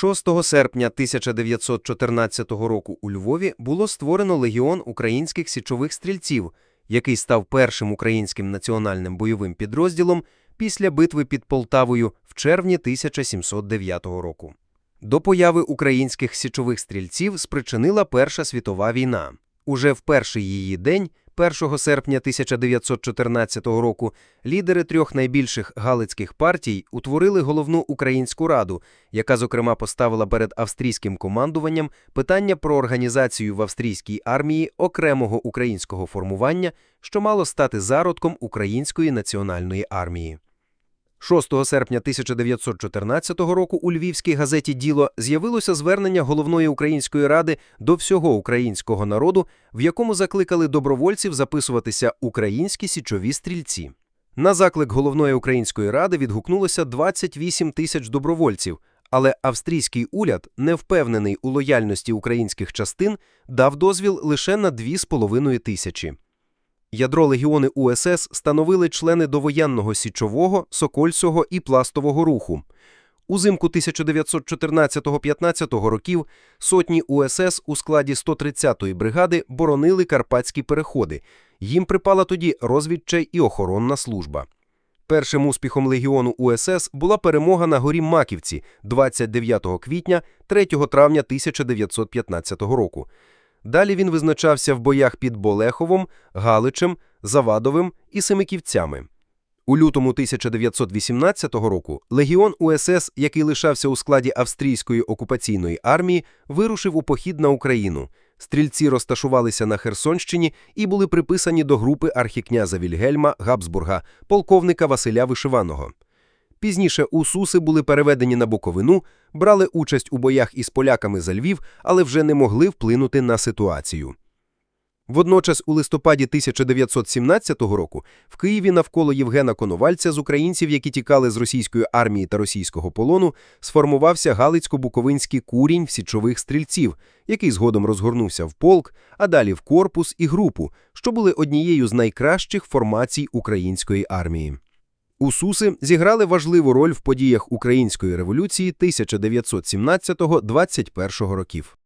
6 серпня 1914 року у Львові було створено Легіон українських січових стрільців, який став першим українським національним бойовим підрозділом після битви під Полтавою в червні 1709 року. До появи українських січових стрільців спричинила Перша світова війна. Уже в перший її день, 1 серпня 1914 року, лідери трьох найбільших галицьких партій утворили головну українську раду, яка, зокрема, поставила перед австрійським командуванням питання про організацію в австрійській армії окремого українського формування, що мало стати зародком української національної армії. 6 серпня 1914 року у львівській газеті Діло з'явилося звернення головної української ради до всього українського народу, в якому закликали добровольців записуватися українські січові стрільці. На заклик головної української ради відгукнулося 28 тисяч добровольців, але австрійський уряд, не впевнений у лояльності українських частин, дав дозвіл лише на 2,5 тисячі. Ядро легіони УСС становили члени довоєнного січового, сокольського і пластового руху. Узимку 1914-15 років сотні УСС у складі 130-ї бригади боронили карпатські переходи. Їм припала тоді розвідча і охоронна служба. Першим успіхом легіону УСС була перемога на горі Маківці 29 квітня 3 травня 1915 року. Далі він визначався в боях під Болеховом, Галичем, Завадовим і Семиківцями. У лютому 1918 року легіон УСС, який лишався у складі австрійської окупаційної армії, вирушив у похід на Україну. Стрільці розташувалися на Херсонщині і були приписані до групи архікняза Вільгельма Габсбурга, полковника Василя Вишиваного. Пізніше усуси були переведені на Буковину, брали участь у боях із поляками за Львів, але вже не могли вплинути на ситуацію. Водночас у листопаді 1917 року в Києві навколо Євгена Коновальця з українців, які тікали з російської армії та російського полону, сформувався Галицько-Буковинський курінь січових стрільців, який згодом розгорнувся в полк, а далі в корпус і групу, що були однією з найкращих формацій української армії. Усуси зіграли важливу роль в подіях Української революції 1917-21 років.